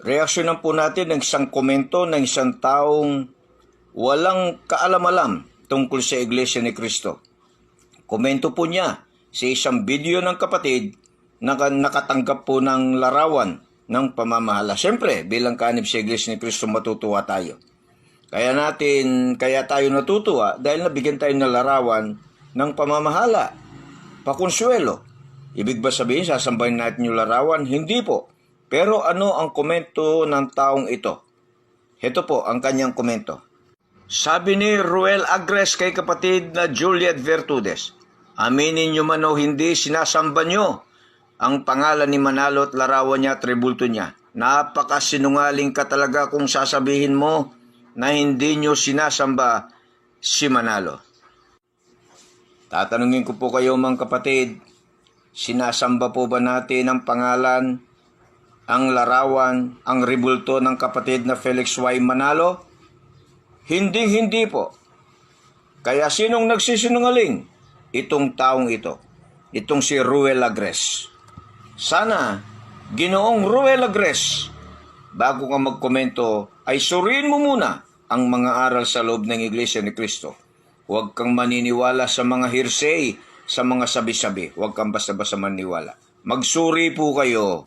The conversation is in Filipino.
reaksyonan po natin ng isang komento ng isang taong walang kaalam-alam tungkol sa Iglesia ni Kristo. Komento po niya sa isang video ng kapatid na ka- nakatanggap po ng larawan ng pamamahala. Siyempre, bilang kanib sa Iglesia ni Kristo, matutuwa tayo. Kaya natin, kaya tayo natutuwa dahil nabigyan tayo ng larawan ng pamamahala. Pakonsuelo. Ibig ba sabihin, sasambahin natin yung larawan? Hindi po. Pero ano ang komento ng taong ito? Ito po ang kanyang komento. Sabi ni Ruel Agres kay kapatid na Juliet Vertudes, Aminin nyo man o hindi, sinasamba nyo ang pangalan ni Manalo at larawan niya at rebulto niya. Napakasinungaling ka talaga kung sasabihin mo na hindi nyo sinasamba si Manalo. Tatanungin ko po kayo mga kapatid, sinasamba po ba natin ang pangalan, ang larawan, ang rebulto ng kapatid na Felix Y. Manalo? Hindi, hindi po. Kaya sinong nagsisinungaling? Itong taong ito. Itong si Ruel Agres. Sana, ginoong Ruel Agres, bago ka magkomento, ay suriin mo muna ang mga aral sa loob ng Iglesia ni Kristo. Huwag kang maniniwala sa mga hearsay, sa mga sabi-sabi. Huwag kang basta-basta maniwala. Magsuri po kayo